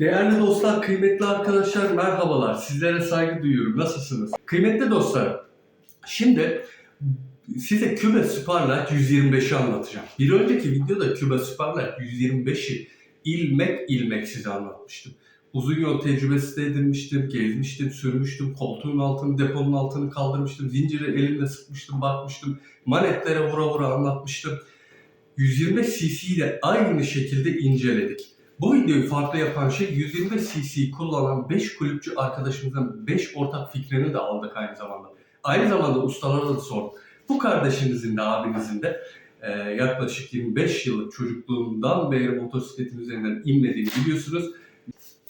Değerli dostlar, kıymetli arkadaşlar merhabalar. Sizlere saygı duyuyorum. Nasılsınız? Kıymetli dostlar, şimdi size Kübe Superlight 125'i anlatacağım. Bir önceki videoda Kübe Superlight 125'i ilmek ilmek size anlatmıştım. Uzun yol tecrübesi de edinmiştim, gezmiştim, sürmüştüm, koltuğun altını, deponun altını kaldırmıştım, zinciri elimle sıkmıştım, bakmıştım, manetlere vura vura anlatmıştım. 125 cc'yi de aynı şekilde inceledik. Bu videoyu farklı yapan şey 125 cc kullanan 5 kulüpçü arkadaşımızın 5 ortak fikrini de aldık aynı zamanda. Aynı zamanda ustalara da sorduk. Bu kardeşinizin de abinizin de e, yaklaşık 25 yıllık çocukluğundan beri motosikletin üzerinden inmediğini biliyorsunuz.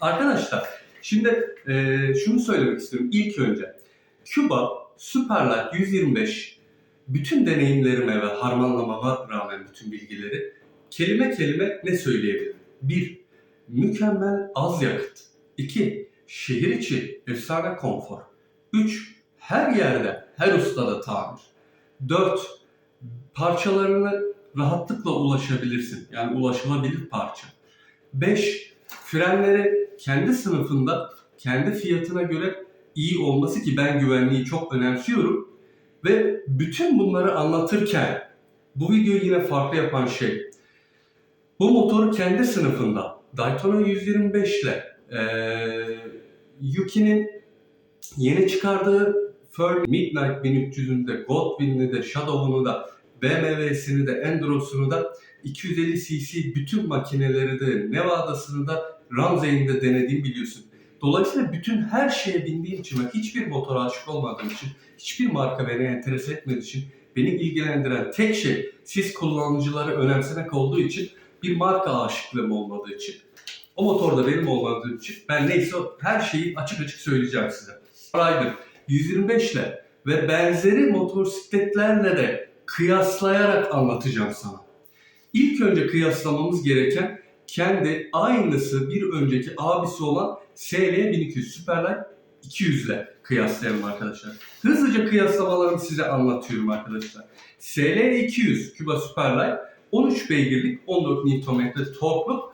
Arkadaşlar şimdi e, şunu söylemek istiyorum ilk önce. Cuba Superlight 125 bütün deneyimlerime ve harmanlamama rağmen bütün bilgileri kelime kelime ne söyleyebilirim? 1. Mükemmel az yakıt. 2. Şehir içi efsane konfor. 3. Her yerde, her ustada tamir. 4. Parçalarını rahatlıkla ulaşabilirsin. Yani ulaşılabilir parça. 5. Frenleri kendi sınıfında, kendi fiyatına göre iyi olması ki ben güvenliği çok önemsiyorum. Ve bütün bunları anlatırken bu videoyu yine farklı yapan şey bu motor kendi sınıfında Daytona 125 ile eee Yuki'nin yeni çıkardığı Fern Midnight 1300'ünde, Goldwing'ini de, Shadow'unu da, BMW'sini de, Enduro'sunu da 250 cc bütün makineleri de, Nevada'sını da, Ramsey'ini de denediğimi biliyorsun. Dolayısıyla bütün her şeye bindiğim için ve hiçbir motora aşık olmadığım için, hiçbir marka beni enterese etmediği için beni ilgilendiren tek şey siz kullanıcıları önemsemek olduğu için bir marka aşıklığım olmadığı için o motor da benim olmadığım için ben neyse her şeyi açık açık söyleyeceğim size. Rider 125 ile ve benzeri motosikletlerle de kıyaslayarak anlatacağım sana. İlk önce kıyaslamamız gereken kendi aynısı bir önceki abisi olan SL 1200 Superlight 200 ile kıyaslayalım arkadaşlar. Hızlıca kıyaslamalarımı size anlatıyorum arkadaşlar. SL 200 Cuba Superlight 13 beygirlik 14 Nm torklu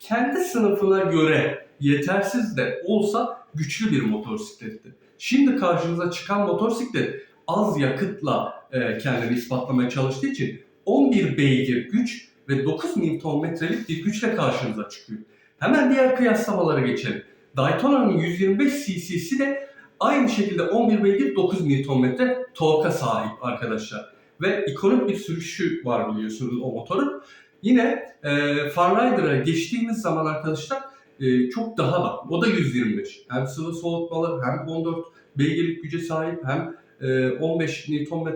kendi sınıfına göre yetersiz de olsa güçlü bir motosikletti. Şimdi karşınıza çıkan motosiklet az yakıtla e, kendini ispatlamaya çalıştığı için 11 beygir güç ve 9 Nm'lik bir güçle karşınıza çıkıyor. Hemen diğer kıyaslamalara geçelim. Daytona'nın 125 cc'si de aynı şekilde 11 beygir 9 Nm torka sahip arkadaşlar. Ve ikonik bir sürüşü var biliyorsunuz o motorun. Yine e, Farrider'a geçtiğimiz zaman arkadaşlar e, çok daha bak. O da 125. Hem sıvı soğutmalı hem 14 beygirlik güce sahip hem e, 15 Nm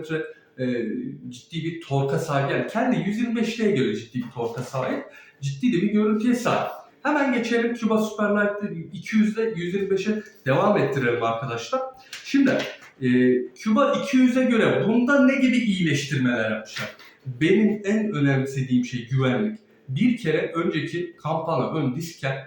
e, ciddi bir torka sahip. Yani kendi 125'liğe göre ciddi bir torka sahip. Ciddi de bir görüntüye sahip. Hemen geçelim Cuba Superlight'te 200'de 125'e devam ettirelim arkadaşlar. Şimdi e, Cuba 200'e göre bunda ne gibi iyileştirmeler yapmışlar? Benim en önemsediğim şey güvenlik. Bir kere önceki kampana ön disken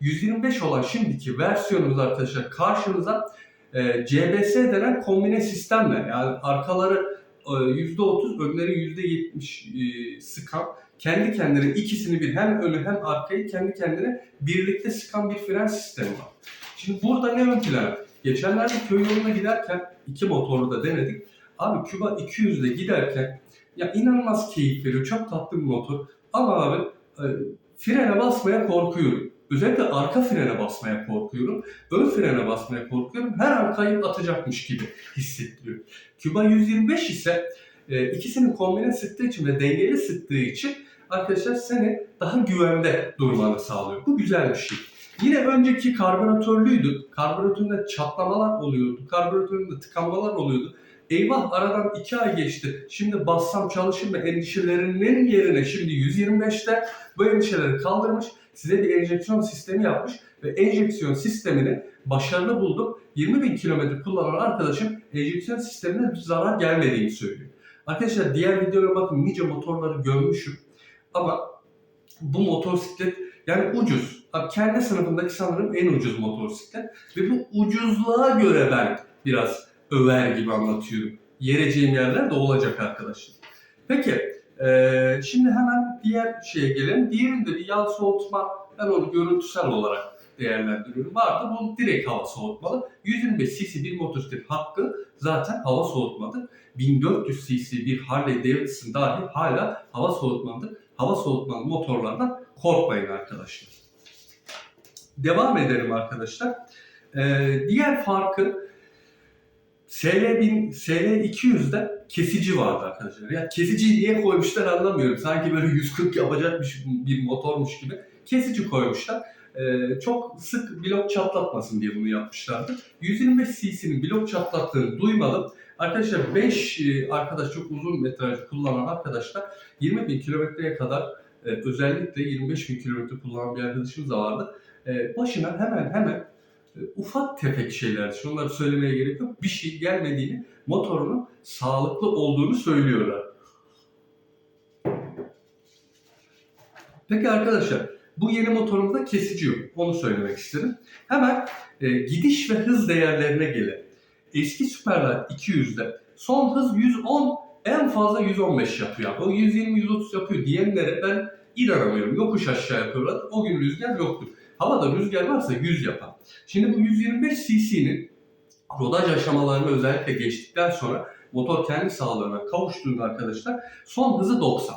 125 olan şimdiki versiyonumuz arkadaşlar karşınıza e, CBS denen kombine sistemle yani arkaları e, %30 önleri %70 e, sıkan kendi kendine ikisini bir hem önü hem arkayı kendi kendine birlikte sıkan bir fren sistemi var. Şimdi burada ne ön plana? Geçenlerde köy yoluna giderken iki motoru da denedik. Abi Cuba 200'de giderken ya inanılmaz keyif veriyor. Çok tatlı bir motor. Ama abi e, frene basmaya korkuyorum. Özellikle arka frene basmaya korkuyorum. Ön frene basmaya korkuyorum. Her an kayıp atacakmış gibi hissettiriyor. Cuba 125 ise e, ikisini kombine sıktığı için ve dengeli sıktığı için arkadaşlar seni daha güvende durmanı sağlıyor. Bu güzel bir şey. Yine önceki karbüratörlüydü. Karbüratöründe çatlamalar oluyordu. Karbüratöründe tıkanmalar oluyordu. Eyvah aradan 2 ay geçti. Şimdi bassam çalışır mı endişelerinin yerine şimdi 125'te bu endişeleri kaldırmış. Size bir enjeksiyon sistemi yapmış ve enjeksiyon sistemini başarılı buldum. 20 bin kilometre kullanan arkadaşım enjeksiyon sistemine zarar gelmediğini söylüyor. Arkadaşlar diğer videolara bakın nice motorları görmüşüm. Ama bu motosiklet yani ucuz. Abi kendi sınıfındaki sanırım en ucuz motosiklet. Ve bu ucuzluğa göre ben biraz över gibi anlatıyorum. Yereceğim yerler de olacak arkadaşlar. Peki, eee, şimdi hemen diğer şeye gelelim. Diğerinde bir yağ soğutma Ben onu görüntüsel olarak değerlendiriyorum. Vardı bu direkt hava soğutmalı. 125 cc bir motosiklet hakkı zaten hava soğutmadı. 1400 cc bir Harley Davidson dahi hala hava soğutmalıdır. Hava soğutmalı motorlardan korkmayın arkadaşlar. Devam edelim arkadaşlar. Ee, diğer farkı SL1000, SL200'de kesici vardı arkadaşlar. Ya kesiciyi niye koymuşlar anlamıyorum. Sanki böyle 140 yapacakmış bir motormuş gibi. Kesici koymuşlar. Ee, çok sık blok çatlatmasın diye bunu yapmışlardı. 125 cc'nin blok çatlattığını duymadım. Arkadaşlar 5 arkadaş çok uzun metraj kullanan arkadaşlar 20 bin kilometreye kadar e, özellikle 25 bin kilometre kullanan bir arkadaşımız da vardı. E, başına hemen hemen e, ufak tefek şeyler, şunları söylemeye gerek yok. Bir şey gelmediğini, motorunun sağlıklı olduğunu söylüyorlar. Peki arkadaşlar, bu yeni motorumda kesici yok. Onu söylemek istedim. Hemen e, gidiş ve hız değerlerine gelelim. Eski Superlight 200'de son hız 110, en fazla 115 yapıyor. O 120-130 yapıyor diyenlere ben inanamıyorum. Yokuş aşağı yapıyorlar. O gün rüzgar yoktu. Havada rüzgar varsa 100 yapar. Şimdi bu 125 cc'nin rodaj aşamalarını özellikle geçtikten sonra motor kendi sağlığına kavuştuğunda arkadaşlar son hızı 90.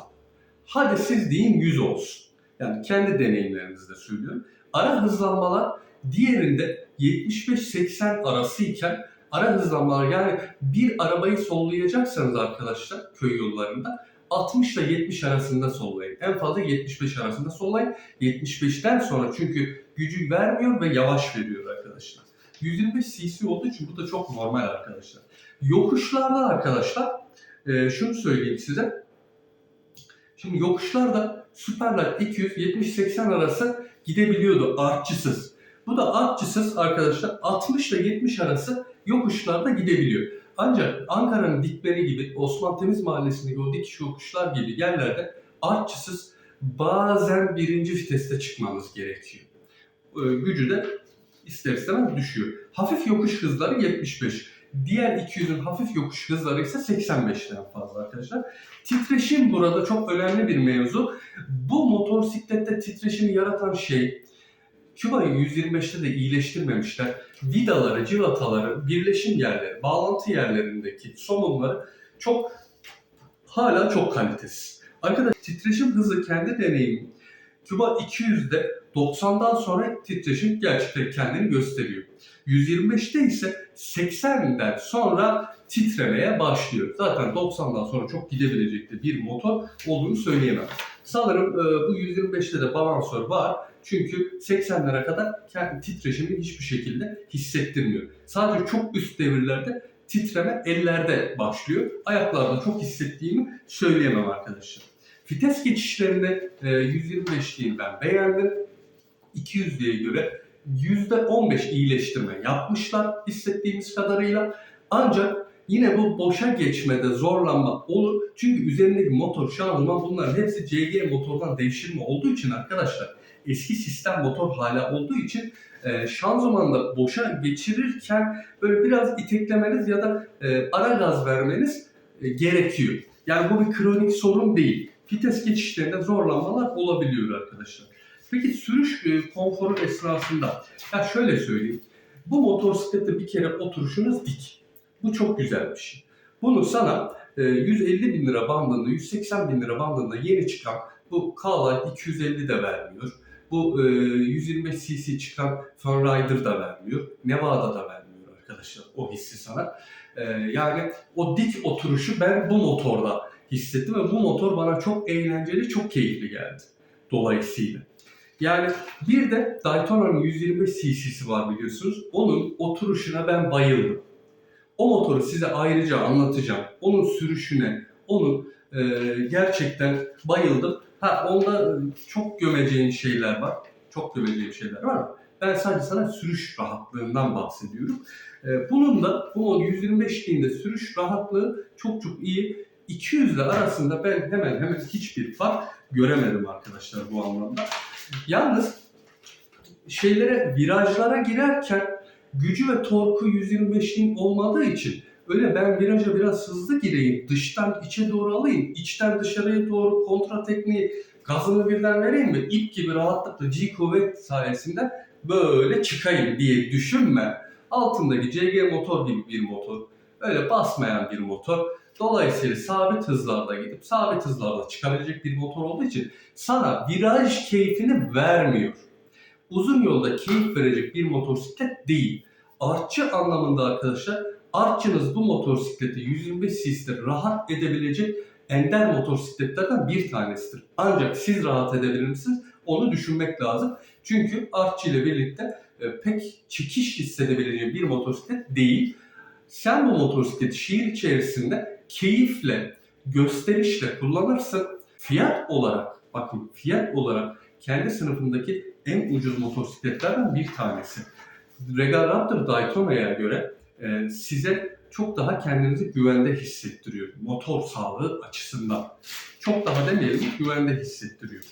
Hadi siz deyin 100 olsun. Yani kendi deneyimlerinizde söylüyorum. Ara hızlanmalar diğerinde 75-80 arası iken ara hızlanmalar yani bir arabayı sollayacaksanız arkadaşlar köy yollarında 60 ile 70 arasında sollayın. En fazla 75 arasında sollayın. 75'ten sonra çünkü gücü vermiyor ve yavaş veriyor arkadaşlar. 125 cc olduğu için bu da çok normal arkadaşlar. Yokuşlarda arkadaşlar şunu söyleyeyim size. Şimdi yokuşlarda Superlight 200 70-80 arası gidebiliyordu artçısız. Bu da artçısız arkadaşlar 60 ile 70 arası yokuşlarda gidebiliyor. Ancak Ankara'nın dikmeni gibi Osman Temiz Mahallesi'ndeki o dikiş yokuşlar gibi yerlerde artçısız bazen birinci viteste çıkmanız gerekiyor. Ee, gücü de ister istemez düşüyor. Hafif yokuş hızları 75. Diğer 200'ün hafif yokuş hızları ise 85'ten fazla arkadaşlar. Titreşim burada çok önemli bir mevzu. Bu motosiklette titreşimi yaratan şey Küba'yı 125'te de iyileştirmemişler. Vidaları, civataları, birleşim yerleri, bağlantı yerlerindeki somunları çok hala çok kalitesiz. Arkadaşlar titreşim hızı kendi deneyimim. Küba 200'de 90'dan sonra titreşim gerçekten kendini gösteriyor. 125'te ise 80'den sonra titremeye başlıyor. Zaten 90'dan sonra çok gidebilecek de bir motor olduğunu söyleyemem. Sanırım e, bu 125'te de balansör var. Çünkü 80'lere kadar kendi titreşimi hiçbir şekilde hissettirmiyor. Sadece çok üst devirlerde titreme ellerde başlıyor. Ayaklarda çok hissettiğimi söyleyemem arkadaşlar. Vites geçişlerinde e, 125'liği ben beğendim. 200'lüğe göre %15 iyileştirme yapmışlar hissettiğimiz kadarıyla. Ancak yine bu boşa geçmede zorlanma olur. Çünkü üzerindeki motor, şanzıman bunların hepsi CG motordan devşirme olduğu için arkadaşlar eski sistem motor hala olduğu için e, şanzımanı boşa geçirirken böyle biraz iteklemeniz ya da e, ara gaz vermeniz e, gerekiyor. Yani bu bir kronik sorun değil. Vites geçişlerinde zorlanmalar olabiliyor arkadaşlar. Peki sürüş e, konforu esnasında, ya şöyle söyleyeyim. Bu motosiklette bir kere oturuşunuz dik. Bu çok güzel bir şey. Bunu sana e, 150 bin lira bandında, 180 bin lira bandında yeni çıkan bu K-Light 250 de vermiyor. Bu e, 125 cc çıkan Funrider da vermiyor. Nevada da vermiyor arkadaşlar o hissi sana. E, yani o dik oturuşu ben bu motorda hissettim ve bu motor bana çok eğlenceli, çok keyifli geldi. Dolayısıyla. Yani bir de Daytona'nın 125 cc'si var biliyorsunuz. Onun oturuşuna ben bayıldım. O motoru size ayrıca anlatacağım. Onun sürüşüne, onun e, gerçekten bayıldım. Ha onda çok gömeceğin şeyler var. Çok gömeceğin şeyler var ben sadece sana sürüş rahatlığından bahsediyorum. E, bunun da bu 125'liğinde sürüş rahatlığı çok çok iyi. 200 ile arasında ben hemen hemen hiçbir fark göremedim arkadaşlar bu anlamda. Yalnız şeylere virajlara girerken gücü ve torku 125'in olmadığı için öyle ben viraja biraz hızlı gireyim, dıştan içe doğru alayım, içten dışarıya doğru kontra tekniği gazını birden vereyim mi? İp gibi rahatlıkla G kuvvet sayesinde böyle çıkayım diye düşünme. Altındaki CG motor gibi bir motor. Öyle basmayan bir motor. Dolayısıyla sabit hızlarda gidip sabit hızlarda çıkabilecek bir motor olduğu için sana viraj keyfini vermiyor. Uzun yolda keyif verecek bir motosiklet değil. Artçı anlamında arkadaşlar artçınız bu motosikleti 125 cc'de rahat edebilecek ender motosikletlerden bir tanesidir. Ancak siz rahat edebilir misiniz? Onu düşünmek lazım. Çünkü artçı ile birlikte e, pek çekiş hissedebileceği bir motosiklet değil. Sen bu motosikleti şehir içerisinde keyifle, gösterişle kullanırsın. Fiyat olarak, bakın fiyat olarak kendi sınıfındaki en ucuz motosikletlerden bir tanesi. Regal Raptor Daytona'ya göre e, size çok daha kendinizi güvende hissettiriyor. Motor sağlığı açısından. Çok daha demeyelim, güvende hissettiriyor.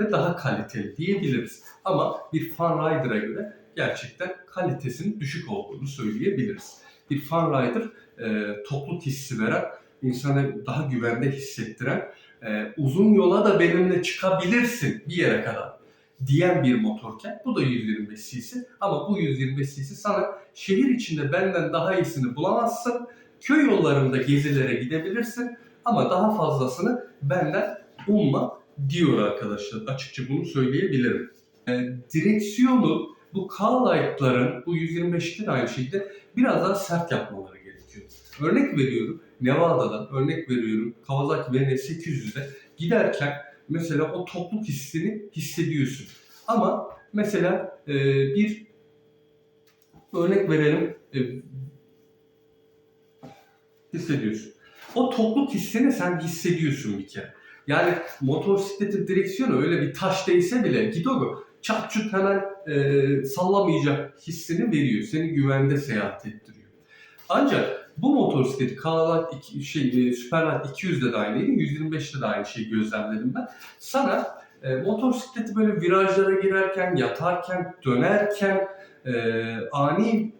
Ve daha kaliteli diyebiliriz. Ama bir Fan Rider'a göre gerçekten kalitesinin düşük olduğunu söyleyebiliriz. Bir Fan Rider e, topluluk hissi veren, insanı daha güvende hissettiren, e, uzun yola da benimle çıkabilirsin bir yere kadar diyen bir motorken bu da 125 cc ama bu 125 cc sana şehir içinde benden daha iyisini bulamazsın. Köy yollarında gezilere gidebilirsin ama daha fazlasını benden umma diyor arkadaşlar. Açıkça bunu söyleyebilirim. E, direksiyonu bu K-Light'ların bu 125'te de aynı şekilde biraz daha sert yapmaları gerekiyor. Örnek veriyorum Nevada'dan örnek veriyorum Kawasaki VN800'de giderken mesela o topluk hissini hissediyorsun. Ama mesela e, bir örnek verelim e, hissediyorsun. O topluk hissini sen hissediyorsun bir kere. Yani motosikletin direksiyonu öyle bir taş değse bile gidiyor çat çut hemen e, sallamayacak hissini veriyor. Seni güvende seyahat ettiriyor. Ancak bu motosikleti Kalalat iki- şey, e, Superlight 200'de de aynıydı, 125'te de aynı şeyi gözlemledim ben. Sana e, motosikleti böyle virajlara girerken, yatarken, dönerken, e, ani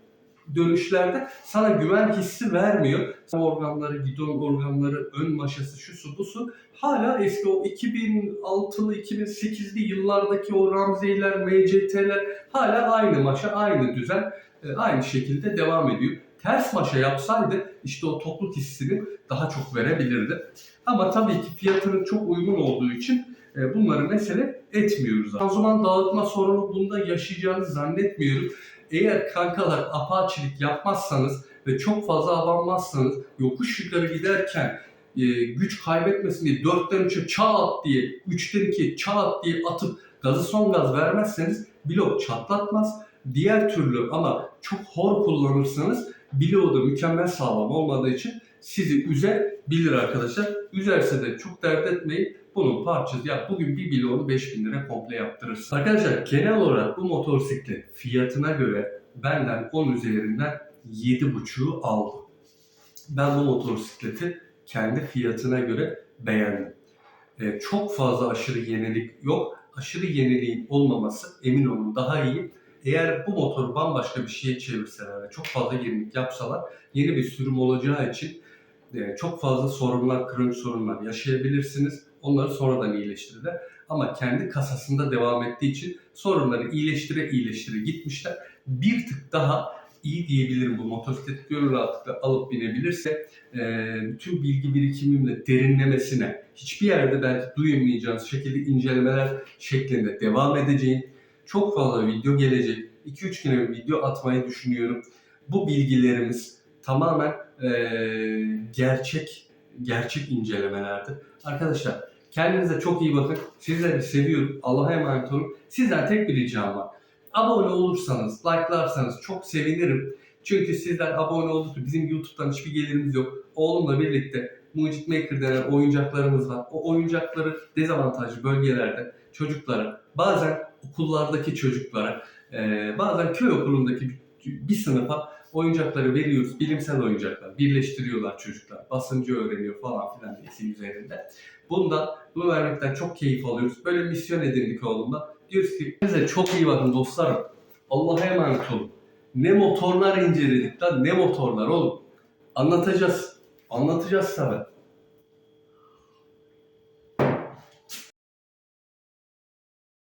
dönüşlerde sana güven hissi vermiyor. Organları, gidon organları, ön maşası, şu su bu su hala eski o 2006'lı 2008'li yıllardaki o Ramsey'ler, MCT'ler hala aynı maşa, aynı düzen, e, aynı şekilde devam ediyor. Ters maşa yapsaydı işte o topluk hissini daha çok verebilirdi. Ama tabii ki fiyatının çok uygun olduğu için e, bunları mesele etmiyoruz. O zaman dağıtma sorunu bunda yaşayacağınızı zannetmiyorum. Eğer kankalar apaçilik yapmazsanız ve çok fazla abanmazsanız yokuş yukarı giderken e, güç kaybetmesin diye 4'ten 3'e çat diye 3'ten 2'ye çat diye atıp gazı son gaz vermezseniz blok çatlatmaz. Diğer türlü ama çok hor kullanırsanız bloğu da mükemmel sağlam olmadığı için sizi üzebilir arkadaşlar. Üzerse de çok dert etmeyin. Bunun parçası ya bugün bir bloğunu 5000 lira komple yaptırırsın. Arkadaşlar genel olarak bu motosiklet fiyatına göre benden 10 üzerinden 7.5'u aldım. Ben bu motosikleti kendi fiyatına göre beğendim. Ee, çok fazla aşırı yenilik yok. Aşırı yeniliğin olmaması emin olun daha iyi. Eğer bu motoru bambaşka bir şeye çevirseler ve çok fazla yenilik yapsalar yeni bir sürüm olacağı için e, çok fazla sorunlar, kronik sorunlar yaşayabilirsiniz. Onları sonradan iyileştirirler. Ama kendi kasasında devam ettiği için sorunları iyileştire iyileştire gitmişler. Bir tık daha iyi diyebilirim bu motosiklet gönül rahatlıkla alıp binebilirse e, bütün bilgi birikimimle derinlemesine hiçbir yerde belki duyamayacağınız şekilde incelemeler şeklinde devam edeceğim. Çok fazla video gelecek. 2-3 güne bir video atmayı düşünüyorum. Bu bilgilerimiz tamamen e, gerçek gerçek incelemelerdir. Arkadaşlar kendinize çok iyi bakın. Sizleri seviyorum. Allah'a emanet olun. Sizden tek bir ricam var. Abone olursanız, like'larsanız çok sevinirim. Çünkü sizler abone oldukça bizim YouTube'dan hiçbir gelirimiz yok. Oğlumla birlikte Mucit Maker denen oyuncaklarımız var. O oyuncakları dezavantajlı bölgelerde çocuklara, bazen okullardaki çocuklara, e, bazen köy okulundaki bir, sınıfa oyuncakları veriyoruz. Bilimsel oyuncaklar. Birleştiriyorlar çocuklar. Basıncı öğreniyor falan filan diyesi üzerinde. Bundan, bunu vermekten çok keyif alıyoruz. Böyle misyon edindik oğlumla. Diyoruz ki size çok iyi bakın dostlarım. Allah'a emanet olun. Ne motorlar inceledik lan ne motorlar oğlum. Anlatacağız. Anlatacağız tabii.